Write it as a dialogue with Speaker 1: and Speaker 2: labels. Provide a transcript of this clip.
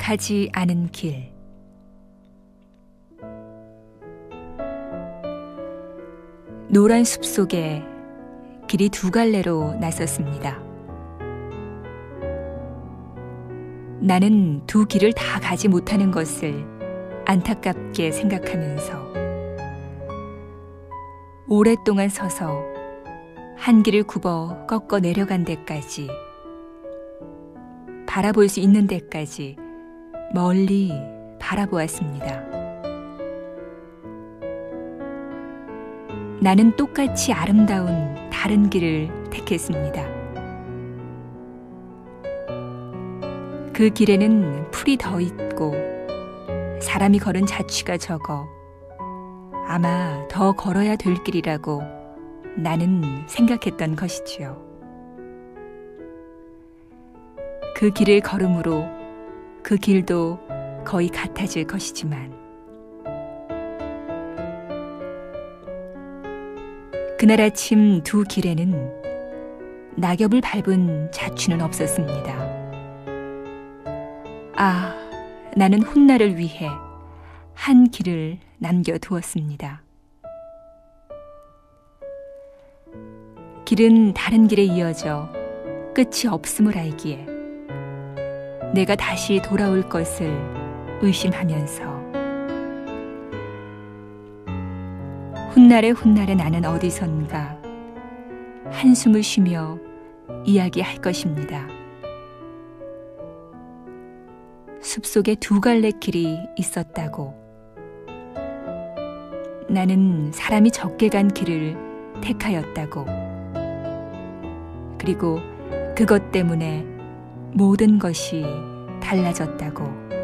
Speaker 1: 가지 않은 길 노란 숲 속에 길이 두 갈래로 나섰습니다. 나는 두 길을 다 가지 못하는 것을 안타깝게 생각하면서 오랫동안 서서 한 길을 굽어 꺾어 내려간 데까지 바라볼 수 있는 데까지 멀리 바라보았습니다. 나는 똑같이 아름다운 다른 길을 택했습니다. 그 길에는 풀이 더 있고 사람이 걸은 자취가 적어 아마 더 걸어야 될 길이라고 나는 생각했던 것이지요. 그 길을 걸음으로 그 길도 거의 같아질 것이지만 그날 아침 두 길에는 낙엽을 밟은 자취는 없었습니다. 아, 나는 훗날을 위해 한 길을 남겨두었습니다. 길은 다른 길에 이어져 끝이 없음을 알기에 내가 다시 돌아올 것을 의심하면서 훗날에 훗날에 나는 어디선가 한숨을 쉬며 이야기할 것입니다. 숲속에 두 갈래 길이 있었다고. 나는 사람이 적게 간 길을 택하였다고. 그리고 그것 때문에 모든 것이 달라졌다고.